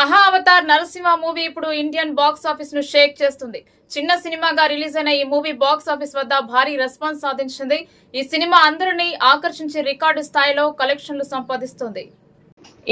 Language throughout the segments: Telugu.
మహా అవతార్ నరసింహ మూవీ ఇప్పుడు ఇండియన్ బాక్స్ ఆఫీస్ను షేక్ చేస్తుంది. చిన్న సినిమాగా రిలీజ్ అయిన ఈ మూవీ బాక్స్ ఆఫీస్ వద్ద భారీ రెస్పాన్స్ సాధించింది. ఈ సినిమా అందరినీ ఆకర్షించి రికార్డు స్థాయిలో కలెక్షన్లు సంపాదిస్తుంది.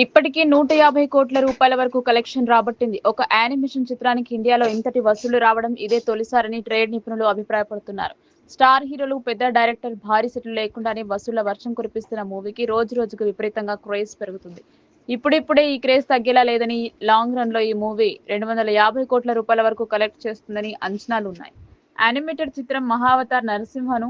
ఇప్పటికీ నూట యాభై కోట్ల రూపాయల వరకు కలెక్షన్ రాబట్టింది. ఒక యానిమేషన్ చిత్రానికి ఇండియాలో ఇంతటి వసూలు రావడం ఇదే తొలిసారని ట్రేడ్ నిపుణులు అభిప్రాయపడుతున్నారు. స్టార్ హీరోలు పెద్ద డైరెక్టర్ భారీ సెట్లు లేకుండానే వసూళ్ళ వర్షం కురిపిస్తున్న మూవీకి రోజు రోజుకు విపరీతంగా క్రేజ్ పెరుగుతుంది. ఇప్పుడిప్పుడే ఈ క్రేజ్ తగ్గేలా లేదని లాంగ్ రన్లో ఈ మూవీ రెండు వందల యాభై కోట్ల రూపాయల వరకు కలెక్ట్ చేస్తుందని అంచనాలు ఉన్నాయి. యానిమేటెడ్ చిత్రం మహావతార్ నరసింహను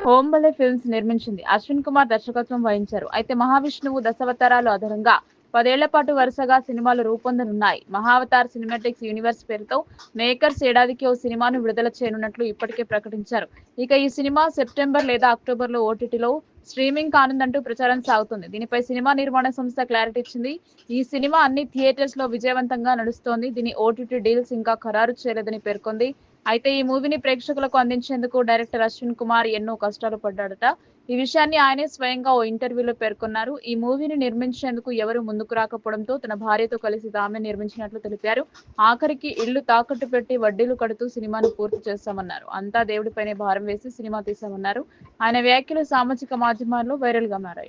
హోంబలే ఫిల్మ్స్ నిర్మించింది. అశ్విన్ కుమార్ దర్శకత్వం వహించారు. అయితే మహావిష్ణువు దశావతారాలు ఆధారంగా పదేళ్ళ పాటు వరుసగా సినిమాలు రూపొందనున్నాయి. మహావతార్ సినిమాటిక్స్ యూనివర్స్ పేరుతో మేకర్స్ ఏడాదికి ఓ సినిమాను విడుదల చేయనున్నట్లు ఇప్పటికే ప్రకటించారు. ఇక ఈ సినిమా సెప్టెంబర్ లేదా అక్టోబర్లో ఓటీటీలో స్ట్రీమింగ్ కానుందంటూ ప్రచారం సాగుతుంది. దీనిపై సినిమా నిర్మాణ సంస్థ క్లారిటీ ఇచ్చింది. ఈ సినిమా అన్ని థియేటర్స్లో విజయవంతంగా నడుస్తోంది. దీని ఓటీటీ డీల్స్ ఇంకా ఖరారు చేయలేదని పేర్కొంది. అయితే ఈ మూవీని ప్రేక్షకులకు అందించేందుకు డైరెక్టర్ అశ్విన్ కుమార్ ఎన్నో కష్టాలు పడ్డాడట. ఈ విషయాన్ని ఆయనే స్వయంగా ఓ ఇంటర్వ్యూలో పేర్కొన్నారు. ఈ మూవీని నిర్మించేందుకు ఎవరు ముందుకు రాకపోవడంతో తన భార్యతో కలిసి తామే నిర్మించినట్లు తెలిపారు. ఆఖరికి ఇల్లు తాకట్టు పెట్టి వడ్డీలు కడుతూ సినిమాను పూర్తి చేస్తామన్నారు అంతా దేవుడిపైనే భారం వేసి సినిమా తీశామన్నారు. ఆయన వ్యాఖ్యలు సామాజిక మాధ్యమాల్లో వైరల్గా మారాయి.